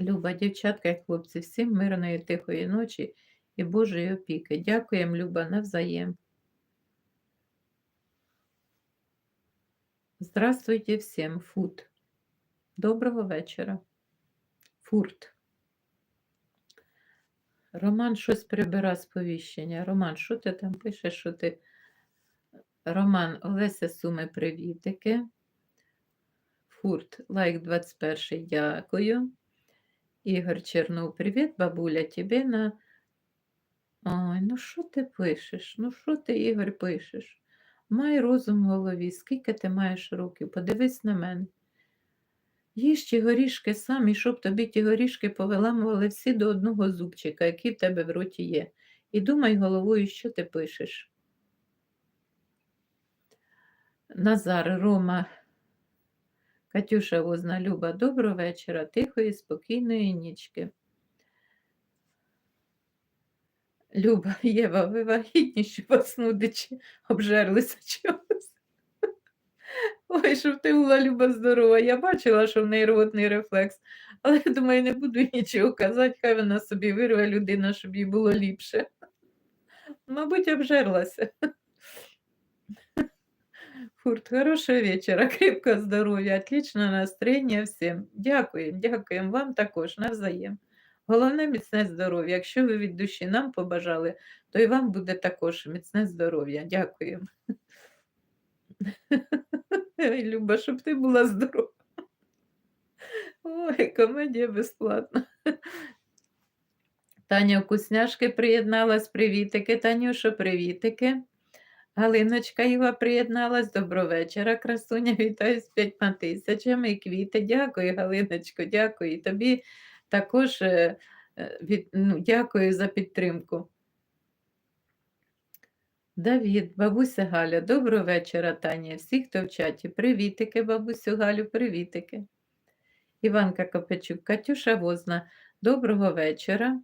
Люба, дівчатка і хлопці, всім мирної тихої ночі і Божої опіки. Дякуємо, Люба, навзаєм. Здравствуйте всім, фут. Доброго вечора. Фурт. Роман щось прибира сповіщення. Роман, що ти там пишеш? Що ти? Роман, Олеся Суми, привітики. Фурт, лайк 21, дякую. Ігор Чернов, привіт, бабуля, тебе на. Ой, ну що ти пишеш? Ну що ти, Ігор, пишеш? Май розум в голові, скільки ти маєш років, подивись на мене. Їж ті горішки сам, і щоб тобі ті горішки повиламували всі до одного зубчика, який в тебе в роті є. І думай головою, що ти пишеш. Назар, Рома, Катюша Возна, Люба, доброго вечора, тихої, спокійної нічки. Люба, Єва, ви вагітні, що вас нудичі обжерлися чогось. Ой, щоб ти була Люба здорова. Я бачила, що в неї ротний рефлекс, але я думаю, не буду нічого казати, хай вона собі вирве людина, щоб їй було ліпше. Мабуть, обжерлася. Фурт, хорошего вечера, крепкого здоров'я, отличного настроєння всім. Дякуємо, дякуємо вам також, навзаєм. Головне міцне здоров'я. Якщо ви від душі нам побажали, то і вам буде також міцне здоров'я. Дякуємо. Люба, щоб ти була здорова. Ой, комедія безплатна. Таня Вкусняшки приєдналась, привітики. Танюшо, привітики. Галиночка Іва приєдналась. Доброго вечора, красуня. Вітаю з п'ятьма тисячами. І квіти. Дякую, Галиночко, дякую. І тобі також е, е, від, ну, дякую за підтримку. Давід, бабуся Галя, доброго вечора, Таня. Всі, хто в чаті. Привітики, бабусю Галю, привітики. Іванка Копачук, Катюша Возна, доброго вечора.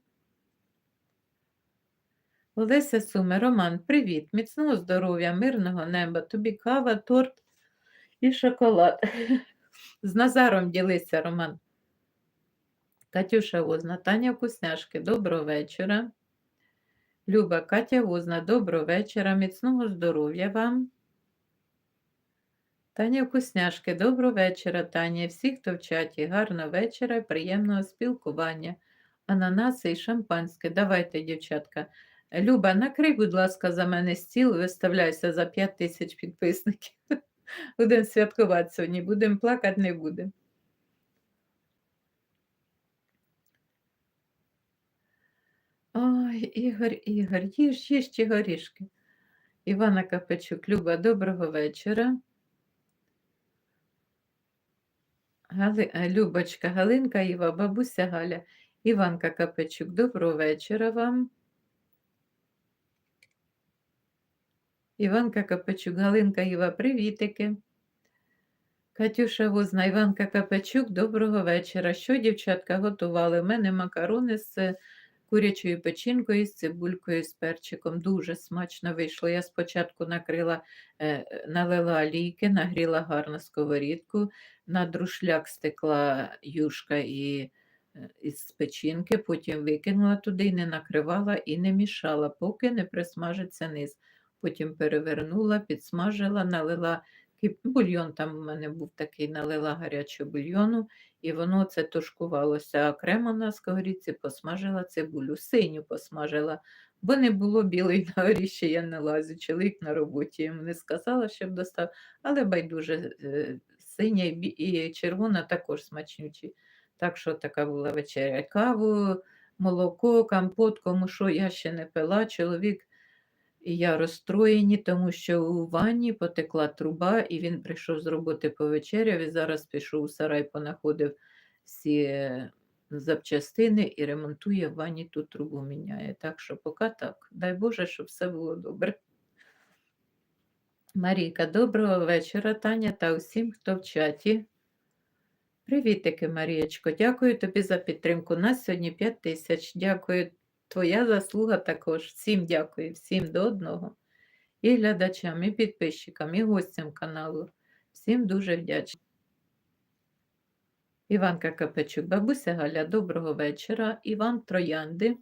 Олеся Суми, Роман, привіт, міцного здоров'я, мирного неба, тобі кава, торт і шоколад. З Назаром ділися, Роман. Катюша Возна, Таня Вкусняшки, доброго вечора. Люба, Катя Возна, доброго вечора, міцного здоров'я вам. Таня Вкусняшки, доброго вечора, Таня. Всі, хто в чаті, гарного вечора, приємного спілкування. Ананаси і шампанське. Давайте, дівчатка. Люба, накрий, будь ласка, за мене стіл, виставляйся за 5 тисяч підписників. Будемо святкувати сьогодні, будемо плакати, не будемо. Ой, Ігор, Ігор, їж, їж ті горішки. Івана Капечук, Люба, доброго вечора. Гали... е, Любочка, Галинка Іва, бабуся Галя, Іванка Капечук, доброго вечора вам. Іванка Капечук, Галинка Іва, привітики. Катюша Возна, Іванка Капечук, доброго вечора. Що, дівчатка, готували? У мене макарони з курячою печінкою, з цибулькою, з перчиком. Дуже смачно вийшло. Я спочатку накрила, е, налила олійки, нагріла гарно сковорідку, на друшляк стекла юшка і е, із печінки, потім викинула туди, не накривала і не мішала, поки не присмажиться низ. Потім перевернула, підсмажила, налила бульйон там у мене був такий, налила гарячого бульйону, і воно це тушкувалося окремо на сковорідці, посмажила цибулю, синю посмажила, бо не було білої на горіще, я не лазю. Чоловік на роботі йому не сказала, щоб достав, але байдуже е, синя і червона також смачнючі. Так що така була вечеря. Каву, молоко, компот, кому що я ще не пила. Чоловік і я розстроєні, тому що у ванні потекла труба, і він прийшов з роботи повечеряв і зараз пішов у сарай, понаходив всі е, запчастини і ремонтує в ванні ту трубу міняє. Так що поки так. Дай Боже, щоб все було добре. Марійка, доброго вечора, Таня та усім, хто в чаті. Привітики, Марієчко. Дякую тобі за підтримку. Нас сьогодні 5 тисяч. Дякую. Твоя заслуга також. Всім дякую, всім до одного. І глядачам, і підписчикам, і гостям каналу. Всім дуже вдячна. Іванка Капечук, бабуся Галя, доброго вечора. Іван Троянди.